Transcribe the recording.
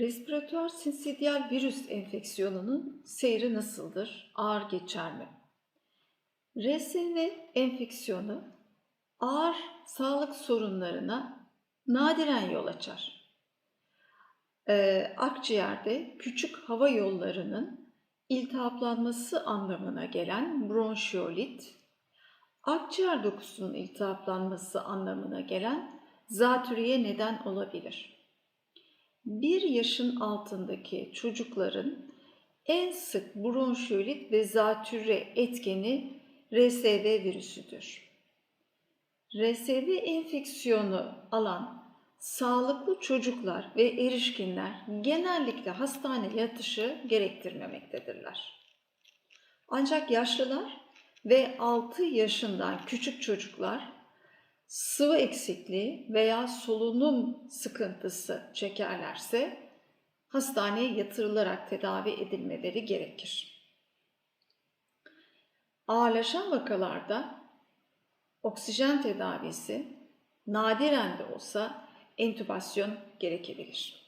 Respiratuar sinsidyal virüs enfeksiyonunun seyri nasıldır? Ağır geçer mi? RSV enfeksiyonu ağır sağlık sorunlarına nadiren yol açar. Ee, akciğerde küçük hava yollarının iltihaplanması anlamına gelen bronşiolit, akciğer dokusunun iltihaplanması anlamına gelen zatürreye neden olabilir. 1 yaşın altındaki çocukların en sık bronşiolit ve zatürre etkeni RSV virüsüdür. RSV enfeksiyonu alan sağlıklı çocuklar ve erişkinler genellikle hastane yatışı gerektirmemektedirler. Ancak yaşlılar ve 6 yaşından küçük çocuklar sıvı eksikliği veya solunum sıkıntısı çekerlerse hastaneye yatırılarak tedavi edilmeleri gerekir. Ağırlaşan vakalarda oksijen tedavisi nadiren de olsa entübasyon gerekebilir.